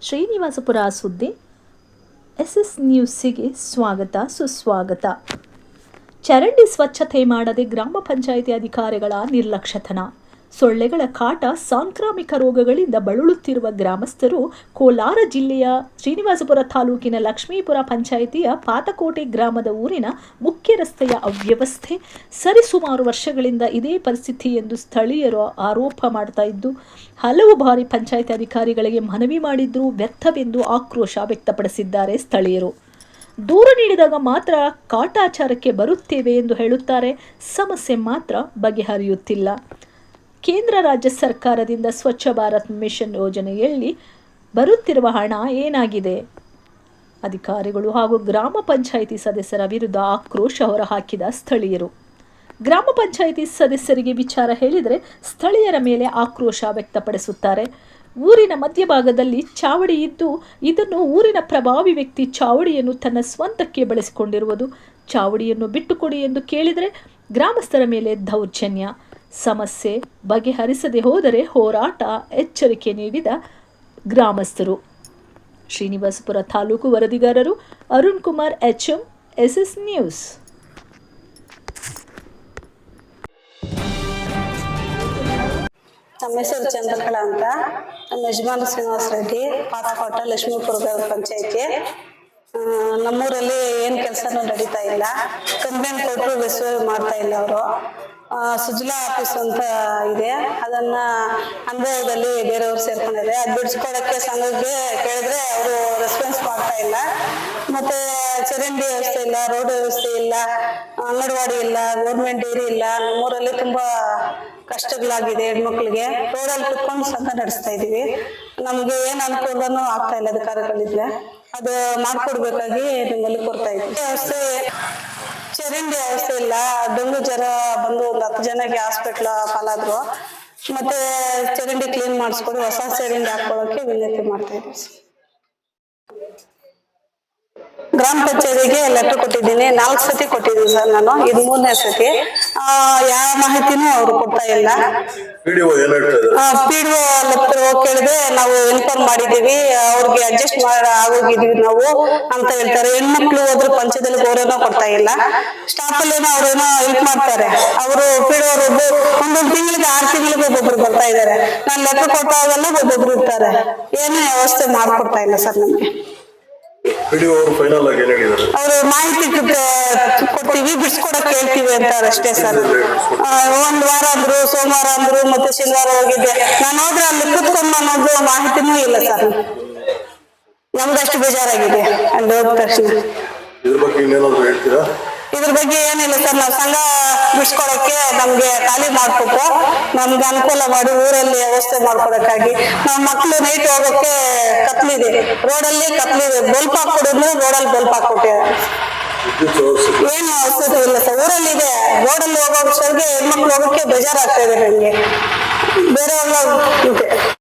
ಶ್ರೀನಿವಾಸಪುರ ಸುದ್ದಿ. S S ನ್ಯೂಸಿಗೆ ಸ್ವಾಗತ ಸುಸ್ವಾಗತ. ಚರಂಡಿ ಸ್ವಚ್ಛತೆ ಮಾಡದೆ ಗ್ರಾಮ ಪಂಚಾಯಿತಿ ಅಧಿಕಾರಿಗಳ ನಿರ್ಲಕ್ಷ್ಯತನ. ಸೊಳ್ಳೆಗಳ ಕಾಟ ಸಾಂಕ್ರಾಮಿಕ ರೋಗಗಳಿಂದ ಬಳಲುತ್ತಿರುವ ಗ್ರಾಮಸ್ಥರು ಕೋಲಾರ ಜಿಲ್ಲೆಯ ಶ್ರೀನಿವಾಸಪುರ ತಾಲೂಕಿನ ಲಕ್ಷ್ಮೀಪುರ ಪಂಚಾಯಿತಿಯ ಪಾತಕೋಟೆ ಗ್ರಾಮದ ಊರಿನ ಮುಖ್ಯ ರಸ್ತೆಯ ಅವ್ಯವಸ್ಥೆ ಸರಿಸುಮಾರು ವರ್ಷಗಳಿಂದ ಇದೇ ಪರಿಸ್ಥಿತಿ ಎಂದು ಸ್ಥಳೀಯರು ಆರೋಪ ಮಾಡ್ತಾ ಇದ್ದು, ಹಲವು ಬಾರಿ ಪಂಚಾಯಿತಿ ಅಧಿಕಾರಿಗಳಿಗೆ ಮನವಿ ಮಾಡಿದ್ರೂ ವ್ಯರ್ಥವೆಂದು ಆಕ್ರೋಶ ವ್ಯಕ್ತಪಡಿಸಿದ್ದಾರೆ ಸ್ಥಳೀಯರು. ದೂರು ನೀಡಿದಾಗ ಮಾತ್ರ ಕಾಟಾಚಾರಕ್ಕೆ ಬರುತ್ತೇವೆ ಎಂದು ಹೇಳುತ್ತಾರೆ, ಸಮಸ್ಯೆ ಮಾತ್ರ ಬಗೆಹರಿಯುತ್ತಿಲ್ಲ. ಕೇಂದ್ರ ರಾಜ್ಯ ಸರ್ಕಾರದಿಂದ ಸ್ವಚ್ಛ ಭಾರತ್ ಮಿಷನ್ ಯೋಜನೆಯಲ್ಲಿ ಬರುತ್ತಿರುವ ಹಣ ಏನಾಗಿದೆ? ಅಧಿಕಾರಿಗಳು ಹಾಗೂ ಗ್ರಾಮ ಪಂಚಾಯಿತಿ ಸದಸ್ಯರ ವಿರುದ್ಧ ಆಕ್ರೋಶ ಹೊರಹಾಕಿದ ಸ್ಥಳೀಯರು. ಗ್ರಾಮ ಪಂಚಾಯಿತಿ ಸದಸ್ಯರಿಗೆ ವಿಚಾರ ಹೇಳಿದರೆ ಸ್ಥಳೀಯರ ಮೇಲೆ ಆಕ್ರೋಶ ವ್ಯಕ್ತಪಡಿಸುತ್ತಾರೆ. ಊರಿನ ಮಧ್ಯಭಾಗದಲ್ಲಿ ಚಾವಡಿ ಇದ್ದು ಇದನ್ನು ಊರಿನ ಪ್ರಭಾವಿ ವ್ಯಕ್ತಿ ಚಾವಡಿಯನ್ನು ತನ್ನ ಸ್ವಂತಕ್ಕೆ ಬಳಸಿಕೊಂಡಿರುವುದು. ಚಾವಡಿಯನ್ನು ಬಿಟ್ಟುಕೊಡಿ ಎಂದು ಕೇಳಿದರೆ ಗ್ರಾಮಸ್ಥರ ಮೇಲೆ ದೌರ್ಜನ್ಯ. ಸಮಸ್ಯೆ ಬಗೆಹರಿಸದೆ ಹೋದರೆ ಹೋರಾಟ ಎಚ್ಚರಿಕೆ ನೀಡಿದ ಗ್ರಾಮಸ್ಥರು. ಶ್ರೀನಿವಾಸಪುರ ತಾಲೂಕು ವರದಿಗಾರರು Arun Kumar H M S S news. ನಮ್ಮ ಹೆಸರು ಚಂದ್ರಕಲಾ ಅಂತ. ನಮ್ಮ ಯಜಮಾನ ಶ್ರೀನಿವಾಸ ರೆಡ್ಡಿ ಪಾತಕೋಟ ಲಕ್ಷ್ಮೀಪುರ ಗ್ರಾಮ ಪಂಚಾಯತಿ ನಮ್ಮೂರಲ್ಲಿ ಏನು ಕೆಲಸನೂ ನಡೀತಾ ಇಲ್ಲ. ಕಂಪ್ಲೇಂಟ್ ಕೊಟ್ಟರು ರಿಸೀವ್ ಮಾಡ್ತಾ ಇಲ್ಲ ಅವರು. ಸುಜಲಾ ಆಫೀಸ್ ಅಂತ ಇದೆ. ಅದನ್ನ ಅನುಭವದಲ್ಲಿ ಬೇರೆಯವ್ರು ಸೇರ್ಕೊಂಡಿದೆ ಅದು ಬಿಡಿಸ್ಕೊಳಕ್ಕೆ ಸಂಘಕ್ಕೆ ಕೇಳಿದ್ರೆ ಅವರು ರೆಸ್ಪಾನ್ಸ್ ಮಾಡ್ತಾ ಇಲ್ಲ. ಮತ್ತೆ ಚರಂಡಿ ವ್ಯವಸ್ಥೆ ಇಲ್ಲ, ರೋಡ್ ವ್ಯವಸ್ಥೆ ಇಲ್ಲ, ಅಂಗನವಾಡಿ ಇಲ್ಲ ಗೌರ್ಮೆಂಟ್ ಡೈರಿ ಇಲ್ಲ. ನಮ್ಮೂರಲ್ಲಿ ತುಂಬಾ ಕಷ್ಟಗಳಾಗಿದೆ ಹೆಣ್ಮಕ್ಳಿಗೆ. ರೋಡಲ್ಲಿ ಕುತ್ಕೊಂಡು ಸಂಘ ನಡೆಸ್ತಾ ಇದೀವಿ. ನಮ್ಗೆ ಏನ್ ಅನುಕೂಲನೂ ಆಗ್ತಾ ಇಲ್ಲ ಅಧಿಕಾರಿಗಳಿದ್ರೆ ಅದು ಮಾಡ್ಕೊಡ್ಬೇಕಾಗಿ ನಿಮ್ಮಲ್ಲಿ ಕೊಡ್ತಾ ಇದ್ವಿ. ವ್ಯವಸ್ಥೆ ಚರಂಡಿ ವ್ಯವಸ್ಥೆ ಇಲ್ಲ. ಡೆಂಗು ಜ್ವರ ಬಂದು ಒಂದು ಹತ್ತು ಜನಕ್ಕೆ ಹಾಸ್ಪಿಟ್ಲ್ ಪಾಲಾದ್ರು. ಮತ್ತೆ ಚರಂಡಿ ಕ್ಲೀನ್ ಮಾಡಿಸ್ಕೊಂಡು ಹೊಸ ಚರಂಡಿ ಹಾಕೊಳ್ಳೋಕೆ ವಿನಂತಿ ಮಾಡ್ತಾ ಇದ್ದೀವಿ ಗ್ರಾಮ ಕಚೇರಿಗೆ ಲೆಟರ್ ಕೊಟ್ಟಿದ್ದೀನಿ. ನಾಲ್ಕು ಸತಿ ಕೊಟ್ಟಿದ್ದೀನಿ ಸರ್ ನಾನು. ಇದು ಮೂರನೇ ಸತಿ. ಆ, ಯಾವ ಮಾಹಿತಿನೂ ಅವ್ರು ಕೊಡ್ತಾ ಇಲ್ಲ. ಇದ್ದಾರೆ. ಪಿ ಡಿ ಒ ಕೇಳಿದ್ರೆ ನಾವು ಇನ್ಫಾರ್ಮ್ ಮಾಡಿದೀವಿ ಅವ್ರಿಗೆ ಅಡ್ಜಸ್ಟ್ ಮಾಡ ಆಗೋಗಿದೀವಿ ನಾವು ಅಂತ ಹೇಳ್ತಾರೆ. ಹೆಣ್ಮಕ್ಳು ಹೋದ್ರೆ ಪಂಚದಲ್ಲಿ ಗೌರವನ ಕೊಡ್ತಾ ಇಲ್ಲ. ಸ್ಟಾಫ್ ಅಲ್ಲೇನೋ ಅವ್ರೇನೋ ಹೆಲ್ಪ್ ಮಾಡ್ತಾರೆ. ಅವರು ಒಬ್ಬರು ಒಂದೊಂದು ತಿಂಗಳಿಗೆ ಆರು ತಿಂಗಳಿಗೆ ಒಬ್ಬೊಬ್ರು ಬರ್ತಾ ಇದಾರೆ ನಾನು ಲೆಟರ್ ಕೊಟ್ಟಾಗಲ್ಲ ಒಬ್ಬೊಬ್ರು ಇರ್ತಾರೆ. ಏನೇ ವ್ಯವಸ್ಥೆ ಮಾಡ್ಕೊಡ್ತಾ ಇಲ್ಲ ಸರ್ ನಮ್ಗೆ. ವಿಡಿಯೋ ಅವರು ಫೈನಲ್ ಆಗಿ ಏನ್ ಹೇಳಿದ್ದಾರೆ? ಅವರು ಮಾಹಿತಿ ಕೊಡ್ತೀವಿ ಬಿಡಿಸ್ಕೊಡಕ್ ಹೇಳ್ತೀವಿ ಅಂತಾರೆ ಅಷ್ಟೇ ಸರ್. ಒಂದ್ ವಾರ ಅಂದ್ರು ಸೋಮವಾರ ಅಂದ್ರು ಮತ್ತೆ ಶನಿವಾರ ಹೋಗಿದ್ದೆ ನಾನು ಹೋದ್ರೆ ಅಲ್ಲಿ ಕುತ್ಕೊಂಡು ಅನ್ನೋದು ಮಾಹಿತಿನೂ ಇಲ್ಲ ಸರ್. ನಮ್ಗಷ್ಟು ಬೇಜಾರಾಗಿದೆ. ಅಲ್ಲಿ ಹೋದ ತಕ್ಷಣ ಇದ್ರ ಬಗ್ಗೆ ಇನ್ನೇನಾದ್ರು ಹೇಳ್ತೀರಾ? ಇದ್ರ ಬಗ್ಗೆ ಏನಿಲ್ಲ ಸರ್. ನಾವು ಸಂಘ ಬಿಡ್ಸ್ಕೊಳಕ್ಕೆ ನಮ್ಗೆ ಖಾಲಿ ಮಾಡ್ಕೊಟ್ಟು ನಮ್ಗೆ ಅನುಕೂಲ ಮಾಡಿ ಊರಲ್ಲಿ ವ್ಯವಸ್ಥೆ ಮಾಡ್ಕೊಡಕ್ಕಾಗಿ. ನಮ್ಮ ಮಕ್ಕಳು ನೈಟ್ ಹೋಗಕ್ಕೆ ಕತ್ಲಿದೆ. ರೋಡಲ್ಲಿ ಕತ್ಲಿದೆ. ಬಲ್ಪ್ ಹಾಕೊಡಿದ್ರು ರೋಡಲ್ಲಿ ಬಲ್ಪ್ ವಿದ್ಯುತ್ ಏನು ಔಷಧಿ ಇಲ್ಲ ಸರ್. ಊರಲ್ಲಿ ಇದೆ. ರೋಡಲ್ಲಿ ಹೋಗೋ ಹೆಣ್ಮಕ್ಳು ಹೋಗಕ್ಕೆ ಬೇಜಾರಾಗ್ತಾ ಇದೆ ನನಗೆ. ಬೇರೆ ಇದೆ